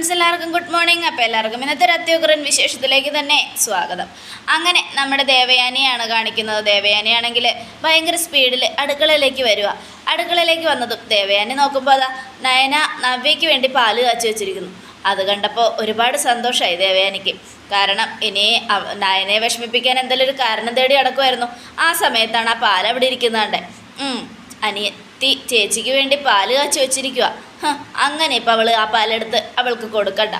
Friends എല്ലാവർക്കും good morning. അപ്പോൾ എല്ലാവർക്കും ഇന്നത്തെ ഒരു അത്യുഗ്രൻ വിശേഷത്തിലേക്ക് തന്നെ സ്വാഗതം. അങ്ങനെ നമ്മുടെ ദേവയാനിയാണ് കാണിക്കുന്നത്. ദേവയാനിയാണെങ്കിൽ ഭയങ്കര സ്പീഡിൽ അടുക്കളയിലേക്ക് വരിക. അടുക്കളയിലേക്ക് വന്നതും ദേവയാനി നോക്കുമ്പോൾ അതാ നയന നവ്യയ്ക്ക് വേണ്ടി പാൽ കാച്ചു വെച്ചിരിക്കുന്നു. അത് കണ്ടപ്പോൾ ഒരുപാട് സന്തോഷമായി ദേവയാനിക്ക്. കാരണം ഇനി നയനയെ നയനെ വിഷമിപ്പിക്കാൻ എന്തെങ്കിലും ഒരു കാരണം തേടി അടക്കുമായിരുന്നു ആ സമയത്താണ് ആ പാൽ അവിടെ ഇരിക്കുന്നതാണ്ടേ. അനിയത്തി ചേച്ചിക്ക് വേണ്ടി പാൽ കാച്ചു വെച്ചിരിക്കുക അങ്ങനെ ഇപ്പം അവൾ ആ പാലെടുത്ത് അവൾക്ക് കൊടുക്കണ്ട.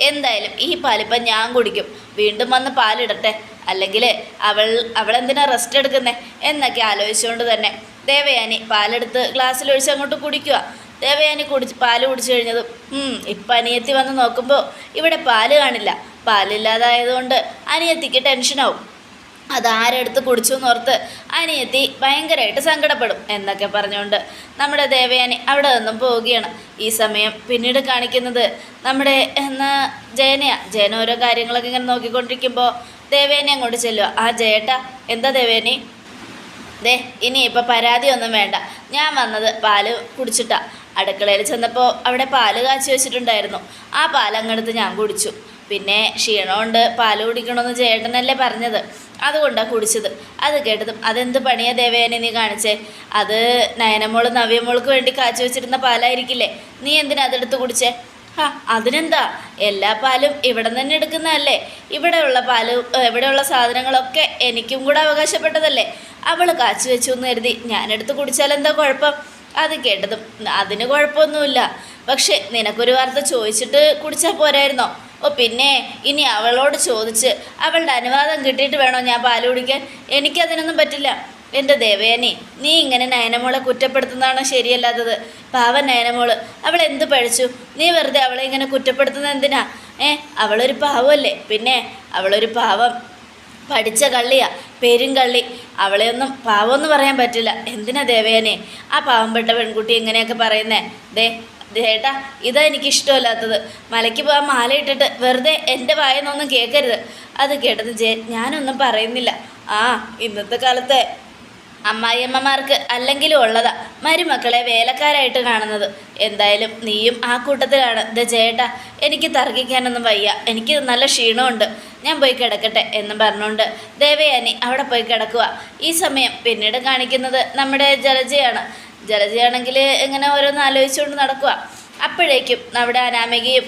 എന്തായാലും ഈ പാലിപ്പം ഞാൻ കുടിക്കും. വീണ്ടും വന്ന് പാലിടട്ടെ. അല്ലെങ്കിൽ അവൾ അവളെന്തിനാ റെസ്റ്റ് എടുക്കുന്നേ? എന്നൊക്കെ ആലോചിച്ചുകൊണ്ട് തന്നെ ദേവയാനി പാലെടുത്ത് ഗ്ലാസ്സിൽ ഒഴിച്ച് അങ്ങോട്ട് കുടിക്കുക. ദേവയാനി കുടിച്ച് പാൽ കുടിച്ചു കഴിഞ്ഞതും "ഉം, ഇപ്പം അനിയത്തി വന്ന് നോക്കുമ്പോൾ ഇവിടെ പാൽ കാണില്ല. പാലില്ലാതായതുകൊണ്ട് അനിയത്തിക്ക് ടെൻഷനാവും അതാരെടുത്ത് കുടിച്ചു എന്നോർത്ത് അനിയത്തി ഭയങ്കരമായിട്ട് സങ്കടപ്പെടും എന്നൊക്കെ പറഞ്ഞുകൊണ്ട് നമ്മുടെ ദേവയാനി അവിടെ നിന്നും പോവുകയാണ്. ഈ സമയം പിന്നീട് കാണിക്കുന്നത് നമ്മുടെ എന്നാ ജയനയാ. ജയന ഓരോ കാര്യങ്ങളൊക്കെ ഇങ്ങനെ നോക്കിക്കൊണ്ടിരിക്കുമ്പോൾ ദേവേനെ അങ്ങോട്ട് ചെല്ലുക ആ ജയേട്ട എന്താ ദേവേനി ദേ ഇനി ഇപ്പോൾ പരാതിയൊന്നും വേണ്ട. ഞാൻ വന്നത് പാൽ കുടിച്ചിട്ടാ. അടുക്കളയിൽ ചെന്നപ്പോൾ അവിടെ പാൽ കാച്ചി വെച്ചിട്ടുണ്ടായിരുന്നു. ആ പാൽ അങ്ങെടുത്ത് ഞാൻ കുടിച്ചു. പിന്നെ ക്ഷീണമുണ്ട് പാൽ കുടിക്കണമെന്ന് ചേട്ടനല്ലേ പറഞ്ഞത്. അതുകൊണ്ടാണ് കുടിച്ചത്. അത് കേട്ടതും അതെന്ത് പണിയാ ദേവേനെ നീ കാണിച്ചേ? അത് നയനമോൾ നവ്യമോൾക്ക് വേണ്ടി കാച്ചു വെച്ചിരുന്ന പാലായിരിക്കില്ലേ? നീ എന്തിനാ അതെടുത്ത് കുടിച്ചേ? ആ അതിനെന്താ? എല്ലാ പാലും ഇവിടെ തന്നെ എടുക്കുന്നതല്ലേ? ഇവിടെയുള്ള പാൽ ഇവിടെയുള്ള സാധനങ്ങളൊക്കെ എനിക്കും കൂടെ അവകാശപ്പെട്ടതല്ലേ? അവൾ കാച്ചു വെച്ചു എന്ന് കരുതി ഞാനെടുത്ത് കുടിച്ചാലെന്താ കുഴപ്പം? അത് കേട്ടതും അതിന് കുഴപ്പമൊന്നുമില്ല. പക്ഷെ നിനക്കൊരു വാർത്ത ചോദിച്ചിട്ട് കുടിച്ചാൽ പോരായിരുന്നോ? ഓ പിന്നെ ഇനി അവളോട് ചോദിച്ച് അവളുടെ അനുവാദം കിട്ടിയിട്ട് വേണോ ഞാൻ പാൽ കുടിക്കാൻ? എനിക്കതിനൊന്നും പറ്റില്ല. എന്റെ ദേവയാനി നീ ഇങ്ങനെ നയനമോളെ കുറ്റപ്പെടുത്തുന്നതാണ് ശരിയല്ലാത്തത്? പാവൻ നയനമോൾ അവൾ എന്ത് പഴിച്ചു നീ വെറുതെ അവളെ ഇങ്ങനെ കുറ്റപ്പെടുത്തുന്നത് എന്തിനാ? ഏ അവളൊരു പാവമല്ലേ പിന്നെ അവളൊരു പാവം. പഠിച്ച കള്ളിയാ പേരും കള്ളി. അവളെയൊന്നും പാവമെന്ന് പറയാൻ പറ്റില്ല. എന്തിനാ ദേവയാനെ ആ പാവംപെട്ട പെൺകുട്ടി എങ്ങനെയൊക്കെ പറയുന്നേ. ദേ ചേട്ടാ ഇതാ എനിക്ക് ഇഷ്ടമല്ലാത്തത് മലയ്ക്ക് പോകാൻ മാല ഇട്ടിട്ട് വെറുതെ എന്റെ വായെന്നൊന്നും കേൾക്കരുത്. അത് കേട്ടത് ജെ ഞാനൊന്നും പറയുന്നില്ല. ആ ഇന്നത്തെ കാലത്തെ അമ്മായിയമ്മമാർക്ക് അല്ലെങ്കിലും ഉള്ളതാ മരുമക്കളെ വേലക്കാരായിട്ട് കാണുന്നത്. എന്തായാലും നീയും ആ കൂട്ടത്തിലാണ്. ദ ചേട്ടാ എനിക്ക് തർക്കിക്കാനൊന്നും വയ്യ. എനിക്ക് നല്ല ക്ഷീണമുണ്ട്. ഞാൻ പോയി കിടക്കട്ടെ എന്ന് പറഞ്ഞുകൊണ്ട് ദേവയാനി അവിടെ പോയി കിടക്കുക ഈ സമയം പിന്നീട് കാണിക്കുന്നത് നമ്മുടെ ജലജയാണ്. ജലജയാണെങ്കിൽ ഇങ്ങനെ ഓരോന്ന് ആലോചിച്ചുകൊണ്ട് നടക്കുക അപ്പോഴേക്കും നമ്മുടെ അനാമികയും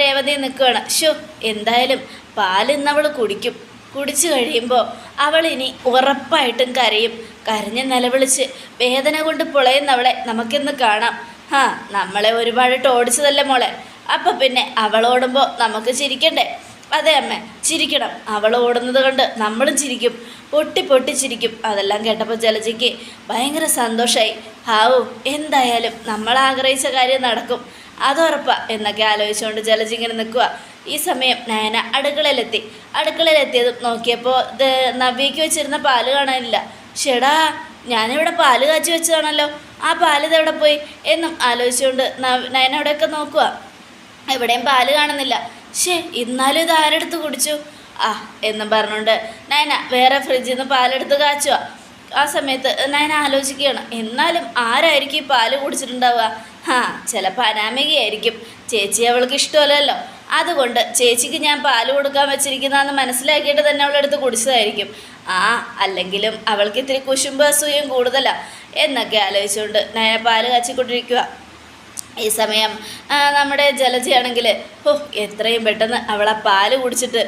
രേവതിയും നിൽക്കുകയാണ് ഷോ എന്തായാലും പാൽ ഇന്നവൾ കുടിക്കും. കുടിച്ചു കഴിയുമ്പോൾ അവൾ ഇനി ഉറപ്പായിട്ടും കരയും. കരഞ്ഞ് നിലവിളിച്ച് വേദന കൊണ്ട് പുളയുന്നവളെ നമുക്കിന്ന് കാണാം. ആ നമ്മളെ ഒരുപാട് ഓടിച്ചതല്ലേ മോളെ? അപ്പം പിന്നെ അവൾ ഓടുമ്പോൾ നമുക്ക് ചിരിക്കണ്ടേ? അതെ അമ്മ ചിരിക്കണം. അവൾ ഓടുന്നത് കൊണ്ട് നമ്മളും ചിരിക്കും. പൊട്ടി പൊട്ടിച്ചിരിക്കും. അതെല്ലാം കേട്ടപ്പോൾ ജലജയ്ക്ക് ഭയങ്കര സന്തോഷമായി ഹാവോ എന്തായാലും നമ്മൾ ആഗ്രഹിച്ച കാര്യം നടക്കും. അതുറപ്പാ എന്നൊക്കെ ആലോചിച്ചുകൊണ്ട് ജലജ ഇങ്ങനെ നിൽക്കുക ഈ സമയം നയന അടുക്കളയിലെത്തി. അടുക്കളയിലെത്തിയതും നോക്കിയപ്പോൾ നവ്യയ്ക്ക് വെച്ചിരുന്ന പാൽ കാണാനില്ല. ഷെടാ ഞാനിവിടെ പാൽ കാച്ചി വെച്ചതാണല്ലോ. ആ പാൽ ഇതെവിടെ പോയി? എന്നും ആലോചിച്ചുകൊണ്ട് നയന അവിടെയൊക്കെ നോക്കുക എവിടെയും പാൽ കാണുന്നില്ല. ഷേ ഇന്നാലും ഇത് ആരെടുത്ത് കുടിച്ചു? ആ എന്നും പറഞ്ഞുകൊണ്ട് നയന വേറെ ഫ്രിഡ്ജിൽ നിന്ന് പാലെടുത്ത് കാച്ചുക ആ സമയത്ത് നയന ആലോചിക്കുകയാണ് എന്നാലും ആരായിരിക്കും ഈ പാൽ കുടിച്ചിട്ടുണ്ടാവുക? ഹാ ചിലപ്പോൾ അനാമികയായിരിക്കും. ചേച്ചി അവൾക്ക് ഇഷ്ടമല്ലല്ലോ. അതുകൊണ്ട് ചേച്ചിക്ക് ഞാൻ പാൽ കൊടുക്കാൻ വെച്ചിരിക്കുന്നതെന്ന് മനസ്സിലാക്കിയിട്ട് തന്നെ അവളെടുത്ത് കുടിച്ചതായിരിക്കും. ആ അല്ലെങ്കിലും അവൾക്ക് ഇത്തിരി കുശുമ്പ് അസൂയം കൂടുതലാണ് എന്നൊക്കെ ആലോചിച്ചുകൊണ്ട് നയന പാൽ കാച്ചിക്കൊണ്ടിരിക്കുക ഈ സമയം നമ്മുടെ ജലജയാണെങ്കിൽ ഓ എത്രയും പെട്ടെന്ന് അവളെ പാൽ കുടിച്ചിട്ട്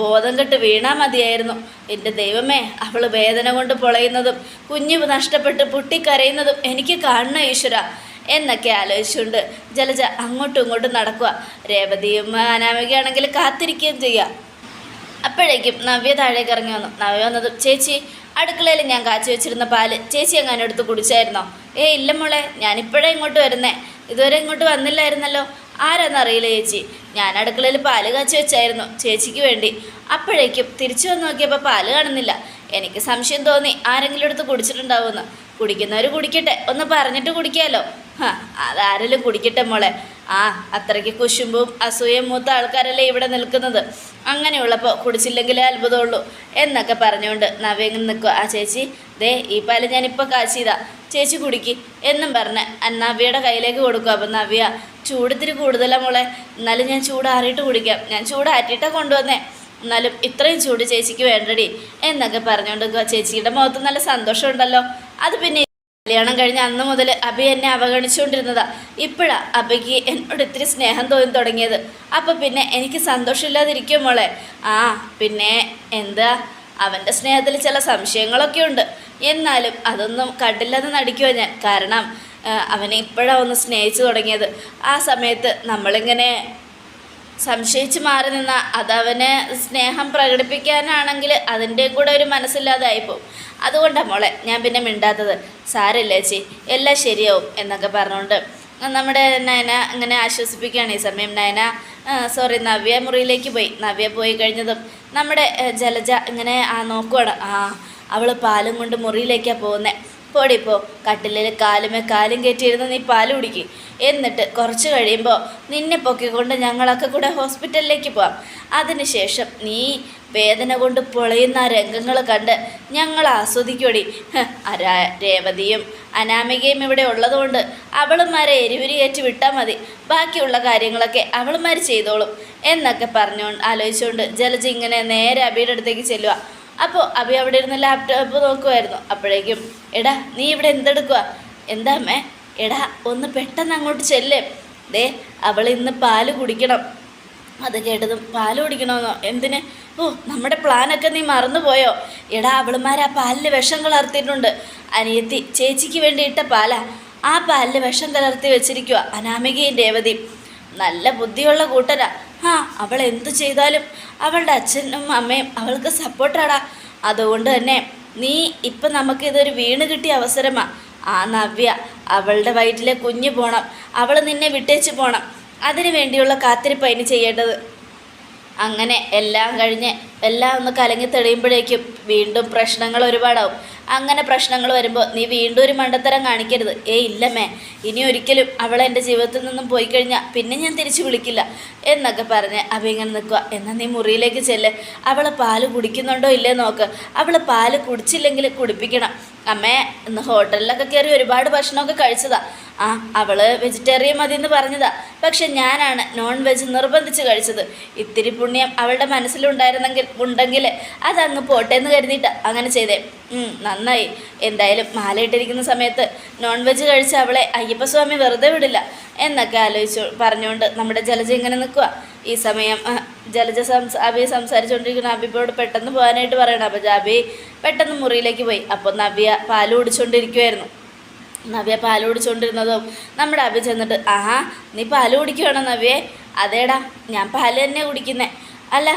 ബോധം കെട്ട് വീണാൽ മതിയായിരുന്നു. എന്റെ ദൈവമേ അവൾ വേദന കൊണ്ട് പൊളയുന്നതും കുഞ്ഞു നഷ്ടപ്പെട്ട് പൊട്ടിക്കരയുന്നതും എനിക്ക് കാണണം ഈശ്വര. എന്നൊക്കെ ആലോചിച്ചുകൊണ്ട് ജലജ അങ്ങോട്ടും ഇങ്ങോട്ടും നടക്കുക രേവതിയും അനാമികയാണെങ്കിൽ കാത്തിരിക്കുകയും ചെയ്യുക അപ്പോഴേക്കും നവ്യ താഴേക്ക് ഇറങ്ങി വന്നു. നവ്യ വന്നതും ചേച്ചി അടുക്കളയിൽ ഞാൻ കാച്ചി വെച്ചിരുന്ന പാൽ ചേച്ചി എങ്ങാനും എടുത്ത് കുടിച്ചായിരുന്നോ? ഏ ഇല്ല മോളെ ഞാനിപ്പോഴേ ഇങ്ങോട്ട് വരുന്നേ. ഇതുവരെ ഇങ്ങോട്ട് വന്നില്ലായിരുന്നല്ലോ. ആരാന്നറിയില്ല ചേച്ചി. ഞാൻ അടുക്കളയിൽ പാൽ കാച്ചി വെച്ചായിരുന്നു ചേച്ചിക്ക് വേണ്ടി. അപ്പോഴേക്കും തിരിച്ചു വന്ന് നോക്കിയപ്പോൾ പാൽ കാണുന്നില്ല. എനിക്ക് സംശയം തോന്നി ആരെങ്കിലും എടുത്ത് കുടിച്ചിട്ടുണ്ടാവുമെന്ന്. കുടിക്കുന്നവർ കുടിക്കട്ടെ. ഒന്ന് പറഞ്ഞിട്ട് കുടിക്കാമല്ലോ ഹാ അതാരെങ്കിലും കുടിക്കട്ടെ മോളെ. ആ അത്രയ്ക്ക് കുശുമ്പും അസൂയം മൂത്ത ആൾക്കാരല്ലേ ഇവിടെ നിൽക്കുന്നത്? അങ്ങനെയുള്ളപ്പോൾ കുടിച്ചില്ലെങ്കിലേ അത്ഭുതമുള്ളൂ എന്നൊക്കെ പറഞ്ഞുകൊണ്ട് നവ്യ നിൽക്കുക. ആ ചേച്ചി ദേ ഈ പാൽ ഞാനിപ്പോൾ കാച്ചിയതാ ചേച്ചി കുടിക്ക് എന്നും പറഞ്ഞ് നവ്യയുടെ കയ്യിലേക്ക് കൊടുക്കും. അപ്പം നവ്യ ചൂടിത്തിരി കൂടുതലാണ് മോളെ. എന്നാലും ഞാൻ ചൂടാറിയിട്ട് കുടിക്കാം. ഞാൻ ചൂടാറ്റിയിട്ടാണ് കൊണ്ടുവന്നേ. എന്നാലും ഇത്രയും ചൂട് ചേച്ചിക്ക് വേണ്ടടി എന്നൊക്കെ പറഞ്ഞുകൊണ്ട് ചേച്ചിയുടെ മുഖത്ത് നല്ല സന്തോഷമുണ്ടല്ലോ. അത് പിന്നെ കല്യാണം കഴിഞ്ഞ അന്ന് മുതൽ അഭി എന്നെ അവഗണിച്ചുകൊണ്ടിരുന്നതാ. ഇപ്പോഴാ അഭിക്ക് എന്നോട് ഇത്തിരി സ്നേഹം തോന്നി തുടങ്ങിയത്. അപ്പം പിന്നെ എനിക്ക് സന്തോഷമില്ലാതിരിക്കും മോളെ? ആ പിന്നെ എന്താ? അവന്റെ സ്നേഹത്തിൽ ചില സംശയങ്ങളൊക്കെ ഉണ്ട്. എന്നാലും അതൊന്നും കണ്ടില്ലെന്ന് നടിക്കുമോ ഞാൻ. കാരണം അവനെ ഇപ്പോഴാണ് ഒന്ന് സ്നേഹിച്ചു തുടങ്ങിയത്. ആ സമയത്ത് നമ്മളിങ്ങനെ സംശയിച്ച് മാറി നിന്ന അതവന് സ്നേഹം പ്രകടിപ്പിക്കാനാണെങ്കിൽ അതിന്റെ കൂടെ ഒരു മനസ്സില്ലാതായിപ്പോവും. അതുകൊണ്ടാണ് മോളെ ഞാൻ പിന്നെ മിണ്ടാത്തത്. സാരമില്ല ചേച്ചി എല്ലാം ശരിയാവും എന്നൊക്കെ പറഞ്ഞുകൊണ്ട് നമ്മുടെ നയന ഇങ്ങനെ ആശ്വസിപ്പിക്കുകയാണ് ഈ സമയം. നയന സോറി നവ്യ മുറിയിലേക്ക് പോയി. നവ്യ പോയി കഴിഞ്ഞതും നമ്മുടെ ജലജ ഇങ്ങനെ ആ നോക്കുവാണ്. ആ അവൾ പാലും കൊണ്ട് മുറിയിലേക്കാണ് പോകുന്നത് പോടിപ്പോ കട്ടിലിൽ കാലുമേ കാലും കയറ്റിയിരുന്ന് നീ പാൽ കുടിക്കും. എന്നിട്ട് കുറച്ച് കഴിയുമ്പോൾ നിന്നെ പൊക്കിക്കൊണ്ട് ഞങ്ങളൊക്കെ കൂടെ ഹോസ്പിറ്റലിലേക്ക് പോവാം. അതിനുശേഷം നീ വേദന കൊണ്ട് പൊളയുന്ന രംഗങ്ങൾ കണ്ട് ഞങ്ങൾ ആസ്വദിക്കോടി. അരാ രേവതിയും അനാമികയും ഇവിടെ ഉള്ളതുകൊണ്ട് അവളുമാരെ എരിവിരി കയറ്റി വിട്ടാൽ മതി. ബാക്കിയുള്ള കാര്യങ്ങളൊക്കെ അവളുമാർ ചെയ്തോളും. എന്നൊക്കെ പറഞ്ഞുകൊണ്ട് ആലോചിച്ചുകൊണ്ട് ജലജ ഇങ്ങനെ നേരെ അബിയുടെ അടുത്തേക്ക് ചെല്ലുക അപ്പോൾ അഭി അവിടെ ഇരുന്ന് ലാപ്ടോപ്പ് നോക്കുമായിരുന്നു അപ്പോഴേക്കും എടാ നീ ഇവിടെ എന്തെടുക്കുക എന്താ അമ്മേ? എടാ ഒന്ന് പെട്ടെന്ന് അങ്ങോട്ട് ചെല്ലേ. ദേ അവൾ ഇന്ന് പാൽ കുടിക്കണം. അത് കേട്ടതും പാൽ കുടിക്കണമെന്നോ എന്തിന്? ഓ നമ്മുടെ പ്ലാനൊക്കെ നീ മറന്നുപോയോ? എടാ അവളുമാർ ആ പാലിൽ വിഷം കലർത്തിയിട്ടുണ്ട്. അനിയത്തി ചേച്ചിക്ക് വേണ്ടി ഇട്ട പാലാ. ആ പാലിൽ വിഷം കലർത്തി വെച്ചിരിക്കുക അനാമികയും രേവതിയും. നല്ല ബുദ്ധിയുള്ള കൂട്ടരാ. ആ അവൾ എന്തു ചെയ്താലും അവളുടെ അച്ഛനും അമ്മയും അവൾക്ക് സപ്പോർട്ടാടാ അതുകൊണ്ട് തന്നെ നീ ഇപ്പം നമുക്ക് ഇതൊരു വീണ് കിട്ടിയ അവസരമാ. ആ നവ്യ അവളുടെ വയറ്റിലെ കുഞ്ഞ് പോണം. അവൾ നിന്നെ വിട്ടേച്ച് പോണം. അതിനു വേണ്ടിയുള്ള കാത്തിരിപ്പ് അതിന് ചെയ്യേണ്ടത്. അങ്ങനെ എല്ലാം കഴിഞ്ഞ് എല്ലാം ഒന്ന് കലങ്ങി തെളിയുമ്പോഴേക്കും വീണ്ടും പ്രശ്നങ്ങൾ ഒരുപാടാവും. അങ്ങനെ പ്രശ്നങ്ങൾ വരുമ്പോൾ നീ വീണ്ടും ഒരു മണ്ടത്തരം കാണിക്കരുത്. ഏ ഇല്ലമ്മേ. ഇനി ഒരിക്കലും അവൾ എന്റെ ജീവിതത്തിൽ നിന്നും പോയി കഴിഞ്ഞാൽ പിന്നെ ഞാൻ തിരിച്ചു വിളിക്കില്ല എന്നൊക്കെ പറഞ്ഞ് അവ ഇങ്ങനെ നിൽക്കുക എന്നാൽ നീ മുറിയിലേക്ക് ചെല്ല്. അവൾ പാൽ കുടിക്കുന്നുണ്ടോ ഇല്ലേ നോക്ക്. അവൾ പാൽ കുടിച്ചില്ലെങ്കിൽ കുടിപ്പിക്കണം. അമ്മേ ഇന്ന് ഹോട്ടലിലൊക്കെ കയറി ഒരുപാട് ഭക്ഷണമൊക്കെ കഴിച്ചതാ. ആ അവൾ വെജിറ്റേറിയൻ മതി എന്ന് പറഞ്ഞതാ. പക്ഷെ ഞാനാണ് നോൺ വെജ് നിർബന്ധിച്ച് കഴിച്ചത്. ഇത്തിരി പുണ്യം അവളുടെ മനസ്സിലുണ്ടായിരുന്നെങ്കിൽ ഉണ്ടെങ്കിൽ അതങ്ങ് പോട്ടെ എന്ന് കരുതിയിട്ട് അങ്ങനെ ചെയ്തേ. നന്നായി. എന്തായാലും മാലയിട്ടിരിക്കുന്ന സമയത്ത് നോൺ വെജ് കഴിച്ച അവളെ അയ്യപ്പസ്വാമി വെറുതെ വിടില്ല. എന്നൊക്കെ ആലോചിച്ചു പറഞ്ഞുകൊണ്ട് നമ്മുടെ ജലജ ഇങ്ങനെ നിൽക്കുക ഈ സമയം ജലജ സംസ അബി സംസാരിച്ചുകൊണ്ടിരിക്കുന്ന അബിബോട് പെട്ടെന്ന് പോകാനായിട്ട് പറയണം. അപ്പോൾ ജാബി പെട്ടെന്ന് മുറിയിലേക്ക് പോയി. അപ്പോൾ നവ്യ പാൽ കുടിച്ചുകൊണ്ടിരിക്കുമായിരുന്നു നവ്യ പാൽ കുടിച്ചുകൊണ്ടിരുന്നതും നമ്മുടെ അഭി ചെന്നിട്ട് ആഹാ നീ പാൽ കുടിക്കുവാണോ നവ്യേ? അതേടാ ഞാൻ പാൽ തന്നെ കുടിക്കുന്നേ. അല്ല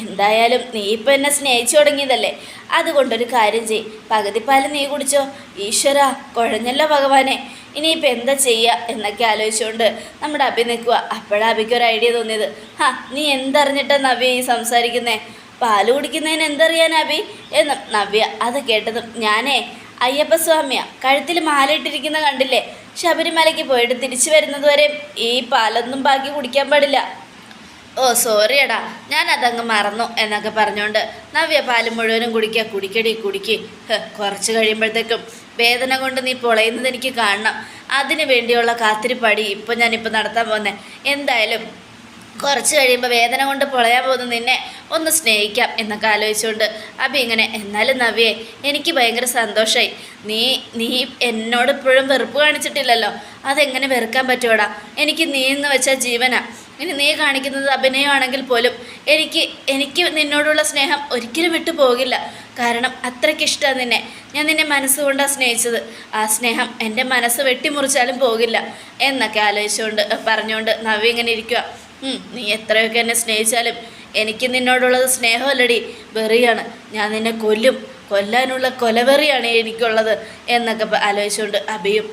എന്തായാലും നീ ഇപ്പം എന്നെ സ്നേഹിച്ചു തുടങ്ങിയതല്ലേ? അതുകൊണ്ടൊരു കാര്യം ചെയ് പകുതി പാൽ നീ കുടിച്ചോ. ഈശ്വര കുഴഞ്ഞല്ലോ ഭഗവാനെ. ഇനിയിപ്പോൾ എന്താ ചെയ്യുക എന്നൊക്കെ ആലോചിച്ചുകൊണ്ട് നമ്മുടെ അഭി നിൽക്കുക അപ്പോഴാണ് അഭിക്ക് ഒരു ഐഡിയ തോന്നിയത്. ഹാ നീ എന്തറിഞ്ഞിട്ടാ നവ്യ ഈ സംസാരിക്കുന്നേ? പാൽ കുടിക്കുന്നതിന് എന്തറിയാൻ അഭി? എന്ന് നവ്യ അത് കേട്ടതും ഞാനേ അയ്യപ്പസ്വാമിയാ കഴുത്തിൽ മാലയിട്ടിരിക്കുന്ന കണ്ടില്ലേ? ശബരിമലയ്ക്ക് പോയിട്ട് തിരിച്ചു വരുന്നതുവരെ ഈ പാലൊന്നും ബാക്കി കുടിക്കാൻ പാടില്ല. ഓ സോറി എടാ. ഞാൻ അതങ്ങ് മറന്നു എന്നൊക്കെ പറഞ്ഞുകൊണ്ട് നവ്യ പാൽ മുഴുവനും കുടിക്കുക കുടിക്കടി കുടിക്ക്. കുറച്ച് കഴിയുമ്പോഴത്തേക്കും വേദന കൊണ്ട് നീ പൊളയുന്നത് എനിക്ക് കാണണം. അതിനു വേണ്ടിയുള്ള കാത്തിരിപ്പടി ഇപ്പം ഞാനിപ്പോൾ നടത്താൻ പോകുന്നത് എന്തായാലും കുറച്ച് കഴിയുമ്പോൾ വേദന കൊണ്ട് പൊളയാൻ പോകുന്ന നിന്നെ ഒന്ന് സ്നേഹിക്കാം എന്നൊക്കെ ആലോചിച്ചുകൊണ്ട്. അഭി ഇങ്ങനെ എന്നാലും നവ്യേ എനിക്ക് ഭയങ്കര സന്തോഷമായി നീ നീ എന്നോട് ഇപ്പോഴും വെറുപ്പ് കാണിച്ചിട്ടില്ലല്ലോ. അതെങ്ങനെ വെറുക്കാൻ പറ്റുമോടാ എനിക്ക് നീ എന്ന് വെച്ചാൽ ജീവനാ. ഇനി നീ കാണിക്കുന്നത് അഭിനയമാണെങ്കിൽ പോലും എനിക്ക് എനിക്ക് നിന്നോടുള്ള സ്നേഹം ഒരിക്കലും വിട്ടു പോകില്ല. കാരണം അത്രയ്ക്ക് ഇഷ്ടമാണ് നിന്നെ. ഞാൻ നിന്നെ മനസ്സുകൊണ്ടാണ് സ്നേഹിച്ചത്. ആ സ്നേഹം എന്റെ മനസ്സ് വെട്ടിമുറിച്ചാലും പോകില്ല. എന്നൊക്കെ ആലോചിച്ചുകൊണ്ട് പറഞ്ഞുകൊണ്ട് നവ്യ ഇങ്ങനെ ഇരിക്കുക നീ എത്രയൊക്കെ എന്നെ സ്നേഹിച്ചാലും എനിക്ക് നിന്നോടുള്ളത് സ്നേഹമല്ലടി. വെറിയാണ്. ഞാൻ നിന്നെ കൊല്ലും. കൊല്ലാനുള്ള കൊലവെറിയാണ് എനിക്കുള്ളത് എന്നൊക്കെ ആലോചിച്ചുകൊണ്ട് അഭിയും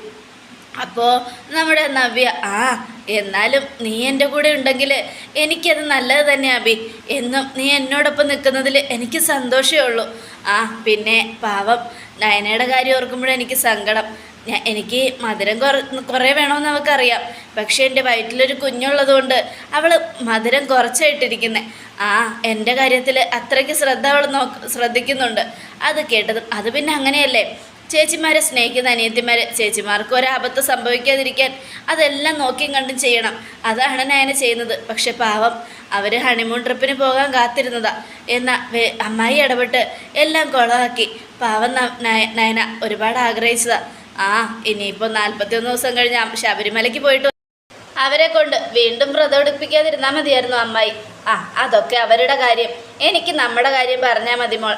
അപ്പോൾ നമ്മുടെ നവ്യ ആ എന്നാലും നീ എന്റെ കൂടെ ഉണ്ടെങ്കിൽ എനിക്കത് നല്ലത് തന്നെ അബി. എന്നും നീ എന്നോടൊപ്പം നിൽക്കുന്നതിൽ എനിക്ക് സന്തോഷമേ ഉള്ളൂ. ആ പിന്നെ പാവം. നയനയുടെ കാര്യം ഓർക്കുമ്പോഴെനിക്ക് സങ്കടം. എനിക്ക് മധുരം കുറ കുറേ വേണമെന്ന് അവൾക്കറിയാം. പക്ഷേ എന്റെ വയറ്റിലൊരു കുഞ്ഞുള്ളതുകൊണ്ട് അവൾ മധുരം കുറച്ചായിട്ടിരിക്കുന്നത് ആ എന്റെ കാര്യത്തിൽ അത്രയ്ക്ക് ശ്രദ്ധ അവൾ നോക്ക് ശ്രദ്ധിക്കുന്നുണ്ട്. അത് കേട്ടത് അത് പിന്നെ അങ്ങനെയല്ലേ? ചേച്ചിമാരെ സ്നേഹിക്കുന്ന അനിയത്തിമാർ ചേച്ചിമാർക്ക് ഒരാപത്ത് സംഭവിക്കാതിരിക്കാൻ അതെല്ലാം നോക്കിയും കണ്ടും ചെയ്യണം. അതാണ് നയന ചെയ്യുന്നത്. പക്ഷെ പാവം അവർ ഹണിമൂൺ ട്രിപ്പിന് പോകാൻ കാത്തിരുന്നതാ. എന്ന അമ്മായി ഇടപെട്ട് എല്ലാം കുളമാക്കി പാവം നയന ഒരുപാട് ആഗ്രഹിച്ചതാ. ആ ഇനിയിപ്പോൾ നാൽപ്പത്തിയൊന്ന് ദിവസം കഴിഞ്ഞ് ശബരിമലക്ക് പോയിട്ട് അവരെ കൊണ്ട് വീണ്ടും വ്രതം എടുപ്പിക്കാതിരുന്നാ മതിയായിരുന്നു അമ്മായി. ആ അതൊക്കെ അവരുടെ കാര്യം. എനിക്ക് നമ്മുടെ കാര്യം പറഞ്ഞാൽ മതി മോ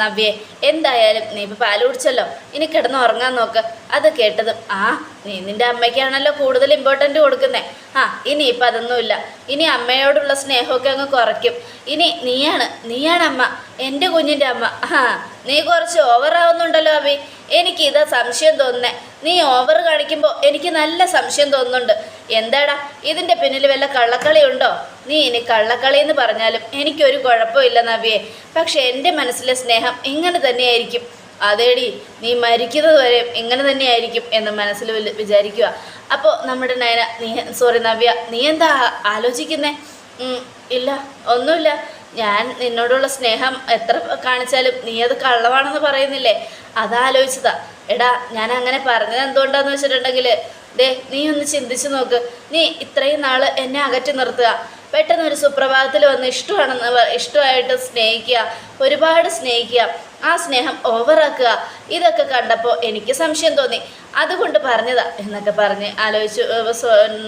നവ്യേ. എന്തായാലും നീ ഇപ്പം പാൽ കുടിച്ചല്ലോ. ഇനി കിടന്ന് ഉറങ്ങാൻ നോക്ക്. അത് കേട്ടതും ആ നീ നിന്റെ അമ്മയ്ക്കാണല്ലോ കൂടുതൽ ഇമ്പോർട്ടന്റ് കൊടുക്കുന്നേ. ആ ഇനി ഇപ്പം അതൊന്നുമില്ല. ഇനി അമ്മയോടുള്ള സ്നേഹമൊക്കെ അങ്ങ് കുറയ്ക്കും. ഇനി നീയാണ് നീയാണ് അമ്മ. എന്റെ കുഞ്ഞിന്റെ അമ്മ. ആ നീ കുറച്ച് ഓവറാവുന്നുണ്ടല്ലോ അഭി. എനിക്ക് ഇതാ സംശയം തോന്നുന്നേ. നീ ഓവർ കാണിക്കുമ്പോൾ എനിക്ക് നല്ല സംശയം തോന്നുന്നുണ്ട്. എന്താടാ? ഇതിന്റെ പിന്നിൽ വല്ല കള്ളക്കളി ഉണ്ടോ? നീ ഇനി കള്ളക്കളി എന്ന് പറഞ്ഞാലും എനിക്കൊരു കുഴപ്പമില്ല നവിയെ. പക്ഷെ എന്റെ മനസ്സിലെ സ്നേഹം ഇങ്ങനെ തന്നെയായിരിക്കും. അതേടി നീ മരിക്കുന്നത് വരെ ഇങ്ങനെ തന്നെയായിരിക്കും എന്ന് മനസ്സിൽ വിചാരിക്കുക. അപ്പോൾ നമ്മുടെ നയന നീ സോറി നവ്യ നീ എന്താ ആലോചിക്കുന്നേ? ഇല്ല ഒന്നുമില്ല. ഞാൻ നിന്നോടുള്ള സ്നേഹം എത്ര കാണിച്ചാലും നീ അത് കള്ളമാണെന്ന് പറയുന്നില്ലേ? അതാലോചിച്ചതാ. എടാ ഞാൻ അങ്ങനെ പറഞ്ഞത് എന്തുകൊണ്ടാന്ന് വെച്ചിട്ടുണ്ടെങ്കിൽ ദേ നീ ഒന്ന് ചിന്തിച്ചു നോക്ക്. നീ ഇത്രയും നാൾ എന്നെ അകറ്റി നിർത്തുക. പെട്ടെന്ന് ഒരു സുപ്രഭാതത്തിൽ വന്ന് ഇഷ്ടമാണെന്ന് ഇഷ്ടമായിട്ട് സ്നേഹിക്കുക ഒരുപാട് സ്നേഹിക്കുക ആ സ്നേഹം ഓവറാക്കുക ഇതൊക്കെ കണ്ടപ്പോൾ എനിക്ക് സംശയം തോന്നി. അതുകൊണ്ട് പറഞ്ഞതാ എന്നൊക്കെ പറഞ്ഞ് ആലോചിച്ച്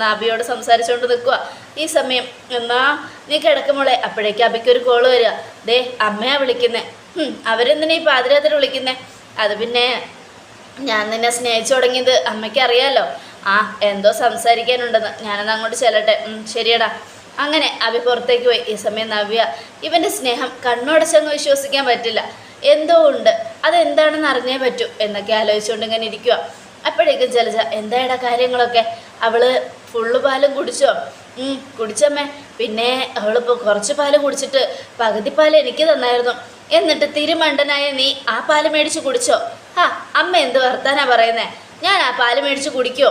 നാബിയോട് സംസാരിച്ചുകൊണ്ട് നിൽക്കുക ഈ സമയം എന്നാ നീ കിടക്കുമ്പോളെ അപ്പോഴേക്ക് ഒരു കോൾ വരിക. ദേ അമ്മയാ വിളിക്കുന്നേ. അവരെന്തിനാ ഈ പാതിരാത്രി വിളിക്കുന്നേ? അത് പിന്നെ ഞാൻ നിന്നെ സ്നേഹിച്ചു തുടങ്ങിയത് അമ്മയ്ക്ക് അറിയാലോ ആ എന്തോ സംസാരിക്കാനുണ്ടെന്ന്. ഞാനത് അങ്ങോട്ട് ചെല്ലട്ടെ. ശരിയടാ. അങ്ങനെ അഭി പുറത്തേക്ക് പോയി. ഈ സമയം നവ്യ ഇവന്റെ സ്നേഹം കണ്ണോടച്ചൊന്നും വിശ്വസിക്കാൻ പറ്റില്ല. എന്തോ ഉണ്ട്. അതെന്താണെന്ന് അറിഞ്ഞേ പറ്റൂ എന്നൊക്കെ ആലോചിച്ചുകൊണ്ട് ഇങ്ങനെ ഇരിക്കുക അപ്പോഴേക്കും ജലജ എന്തായടാ കാര്യങ്ങളൊക്കെ? അവൾ ഫുള്ള് പാലും കുടിച്ചോ? കുടിച്ചമ്മേ. പിന്നെ അവളിപ്പോൾ കുറച്ച് പാൽ കുടിച്ചിട്ട് പകുതി പാൽ എനിക്ക് തന്നായിരുന്നു. എന്നിട്ട് തിരുമണ്ടനായ നീ ആ പാൽ മേടിച്ച് കുടിച്ചോ? ആ അമ്മ എന്ത് വർത്താനാ പറയുന്നേ? ഞാൻ ആ പാൽ മേടിച്ച് കുടിക്കോ?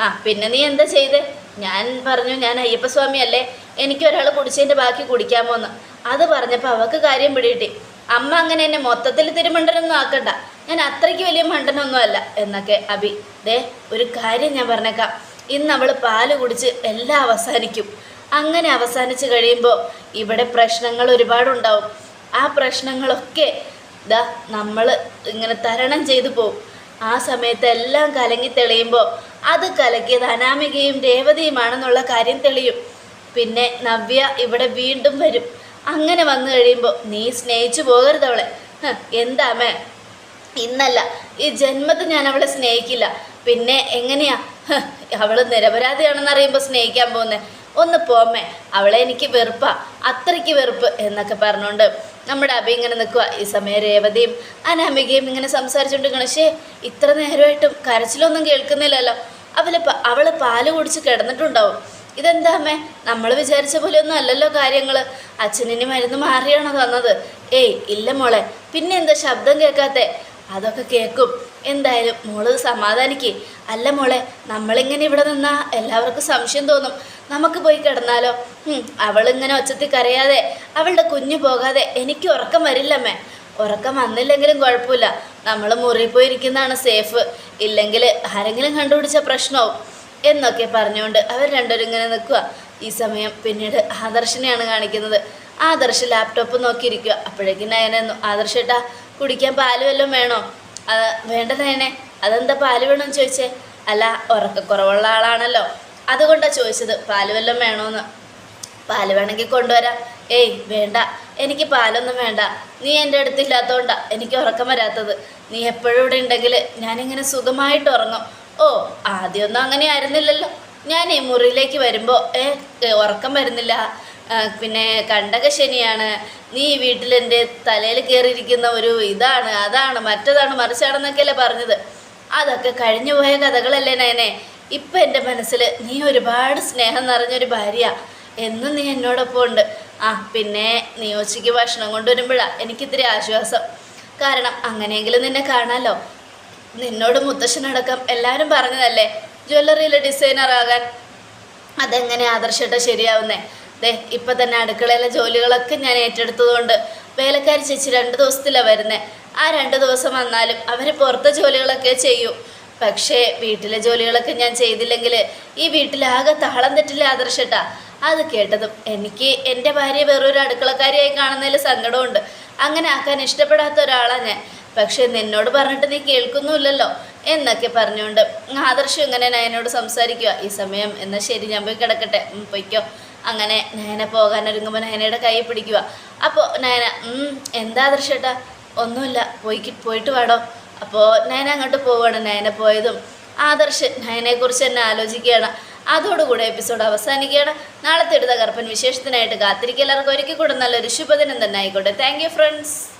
ആ പിന്നെ നീ എന്താ ചെയ്തേ? ഞാൻ പറഞ്ഞു ഞാൻ അയ്യപ്പസ്വാമി അല്ലേ എനിക്ക് ഒരാൾ കുടിച്ചതിന്റെ ബാക്കി കുടിക്കാമോ എന്ന് അത് പറഞ്ഞപ്പോൾ അവൾക്ക് കാര്യം പിടികിട്ടി. അമ്മ അങ്ങനെ എന്നെ മൊത്തത്തിൽ തിരുമണ്ടനൊന്നും ആക്കണ്ട. ഞാൻ അത്രയ്ക്ക് വലിയ മണ്ടനൊന്നും അല്ല എന്നൊക്കെ അബി ദേ ഒരു കാര്യം ഞാൻ പറഞ്ഞേക്കാം. ഇന്ന് അവൾ പാൽ കുടിച്ച് എല്ലാം അവസാനിക്കും. അങ്ങനെ അവസാനിച്ച് കഴിയുമ്പോൾ ഇവിടെ പ്രശ്നങ്ങൾ ഒരുപാടുണ്ടാവും. ആ പ്രശ്നങ്ങളൊക്കെ ദാ നമ്മൾ ഇങ്ങനെ തരണം ചെയ്തു പോവും. ആ സമയത്ത് എല്ലാം കലങ്ങി തെളിയുമ്പോൾ അത് കലക്കിയത് അനാമികയും രേവതിയുമാണെന്നുള്ള കാര്യം തെളിയും. പിന്നെ നവ്യ ഇവിടെ വീണ്ടും വരും. അങ്ങനെ വന്നു കഴിയുമ്പോൾ നീ സ്നേഹിച്ചു പോകരുത് അവളെ. എന്താമേ ഇന്നല്ല ഈ ജന്മത്തിൽ ഞാൻ അവളെ സ്നേഹിക്കില്ല. പിന്നെ എങ്ങനെയാ? അവൾ നിരപരാധിയാണെന്ന് അറിയുമ്പോൾ സ്നേഹിക്കാൻ പോകുന്നത് ഒന്ന് പോമ്മേ അവളെ എനിക്ക് വെറുപ്പാ. അത്രയ്ക്ക് വെറുപ്പ് എന്നൊക്കെ പറഞ്ഞുകൊണ്ട് നമ്മുടെ അഭി ഇങ്ങനെ നിൽക്കുക ഈ സമയം രേവതിയും അനാമികയും ഇങ്ങനെ സംസാരിച്ചുകൊണ്ട് പക്ഷേ ഇത്ര നേരമായിട്ടും കരച്ചിലൊന്നും കേൾക്കുന്നില്ലല്ലോ. അവൾ അവൾ പാൽ കുടിച്ച് കിടന്നിട്ടുണ്ടാവും. ഇതെന്താ അമ്മേ? നമ്മൾ വിചാരിച്ച പോലെ ഒന്നും അല്ലല്ലോ കാര്യങ്ങൾ അച്ഛനിനി മരുന്ന് മാറിയാണോ തന്നത്? ഏയ് ഇല്ല മോളെ. പിന്നെ എന്താ ശബ്ദം കേൾക്കാത്തെ? അതൊക്കെ കേൾക്കും. എന്തായാലും മോൾ സമാധാനിക്ക്. അല്ല മോളെ നമ്മളിങ്ങനെ ഇവിടെ നിന്നാ എല്ലാവർക്കും സംശയം തോന്നും. നമുക്ക് പോയി കിടന്നാലോ? അവളിങ്ങനെ ഒച്ചത്തിൽ കരയാതെ അവളുടെ കുഞ്ഞു പോകാതെ എനിക്ക് ഉറക്കം വരില്ലമ്മേ. ഉറക്കം വന്നില്ലെങ്കിലും കുഴപ്പമില്ല. നമ്മൾ മുറിയിൽ സേഫ് ഇല്ലെങ്കിൽ ആരെങ്കിലും കണ്ടുപിടിച്ച പ്രശ്നവും എന്നൊക്കെ പറഞ്ഞുകൊണ്ട് അവർ രണ്ടുപേരും ഇങ്ങനെ നിൽക്കുക. ഈ സമയം പിന്നീട് ആദർശിനെയാണ് കാണിക്കുന്നത്. ആദർശ് ലാപ്ടോപ്പ് നോക്കിയിരിക്കുക. അപ്പോഴേക്കും നയനെന്നു ആദർശേട്ടാ കുടിക്കാൻ പാൽ വല്ലതും വേണോ? അത് വേണ്ട നയനെ. അതെന്താ പാൽ വേണമെന്ന് ചോദിച്ചേ? അല്ല ഉറക്കക്കുറവുള്ള ആളാണല്ലോ. അതുകൊണ്ടാണ് ചോദിച്ചത് പാൽ വല്ലതും വേണോന്ന്. പാൽ വേണമെങ്കിൽ കൊണ്ടുവരാം. ഏയ് വേണ്ട. എനിക്ക് പാലൊന്നും വേണ്ട. നീ എന്റെ അടുത്തില്ലാത്തതുകൊണ്ടാ എനിക്ക് ഉറക്കം വരാത്തത്. നീ എപ്പോഴും ഇവിടെ ഉണ്ടെങ്കിൽ ഞാനിങ്ങനെ സുഖമായിട്ട് ഉറങ്ങും. ഓ ആദ്യമൊന്നും അങ്ങനെ ആയിരുന്നില്ലല്ലോ. ഞാൻ ഈ മുറിയിലേക്ക് വരുമ്പോൾ ഏ ഉറക്കം വരുന്നില്ല. പിന്നെ കണ്ടക ശനിയാണ്. നീ ഈ വീട്ടിൽ എന്റെ തലയിൽ കയറിയിരിക്കുന്ന ഒരു ഇതാണ് അതാണ് മറ്റതാണ് മറിച്ചാണെന്നൊക്കെയല്ലേ പറഞ്ഞത്. അതൊക്കെ കഴിഞ്ഞു പോയ കഥകളല്ലേ നയനെ. ഇപ്പം എന്റെ മനസ്സിൽ നീ ഒരുപാട് സ്നേഹം നിറഞ്ഞൊരു ഭാര്യ എന്നും നീ എന്നോടൊപ്പം ഉണ്ട് ആ പിന്നെ നീ ഉച്ചയ്ക്ക് ഭക്ഷണം കൊണ്ടുവരുമ്പോഴാണ് എനിക്കിത്തിരി ആശ്വാസം. കാരണം അങ്ങനെയെങ്കിലും നിന്നെ കാണാമല്ലോ നിന്നോട് മുത്തശ്ശനടക്കം എല്ലാവരും പറഞ്ഞതല്ലേ ജ്വല്ലറിയിലെ ഡിസൈനർ ആകാൻ. അതെങ്ങനെ ആദർശട്ട ശരിയാവുന്നേ? ദേ ഇപ്പം തന്നെ അടുക്കളയിലെ ജോലികളൊക്കെ ഞാൻ ഏറ്റെടുത്തതുകൊണ്ട് വേലക്കാരി ചേച്ചി രണ്ട് ദിവസത്തിലാണ് വരുന്നത് ആ രണ്ട് ദിവസം വന്നാലും അവർ പുറത്തെ ജോലികളൊക്കെ ചെയ്യും. പക്ഷേ വീട്ടിലെ ജോലികളൊക്കെ ഞാൻ ചെയ്തില്ലെങ്കിൽ ഈ വീട്ടിലാകെ താളം തെറ്റില്ല ആദർശട്ട? അത് കേട്ടതും എനിക്ക് എന്റെ ഭാര്യ വേറൊരു അടുക്കളക്കാരിയായി കാണുന്നതിൽ സങ്കടമുണ്ട്. അങ്ങനെ ആക്കാൻ ഇഷ്ടപ്പെടാത്ത ഒരാളാണ് ഞാൻ. പക്ഷേ നിന്നോട് പറഞ്ഞിട്ട് നീ കേൾക്കുന്നുമില്ലല്ലോ എന്നൊക്കെ പറഞ്ഞുകൊണ്ട് ആദർശം ഇങ്ങനെ നയനോട് സംസാരിക്കുക. ഈ സമയം എന്നാൽ ശരി ഞാൻ പോയി കിടക്കട്ടെ. പൊയ്ക്കോ. അങ്ങനെ നയന പോകാനൊരുങ്ങുമ്പോൾ നയനയുടെ കൈ പിടിക്കുക. അപ്പോൾ നയന എന്താ ആദർശേട്ടാ? ഒന്നുമില്ല പോയി പോയിട്ട് വാടോ. അപ്പോൾ നയന അങ്ങോട്ട് പോവുകയാണ്. നയന പോയതും ആദർശ് നയനെക്കുറിച്ച് തന്നെ ആലോചിക്കുകയാണ്. അതോടുകൂടെ എപ്പിസോഡ് അവസാനിക്കുകയാണ്. നാളത്തെ ഒരു കർപ്പൻ വിശേഷത്തിനായിട്ട് കാത്തിരിക്കുക. എല്ലാവർക്കും ഒരിക്കൽ കൂടെ നല്ലൊരു ശുഭദിനം തന്നെ ആയിക്കോട്ടെ. Thank friends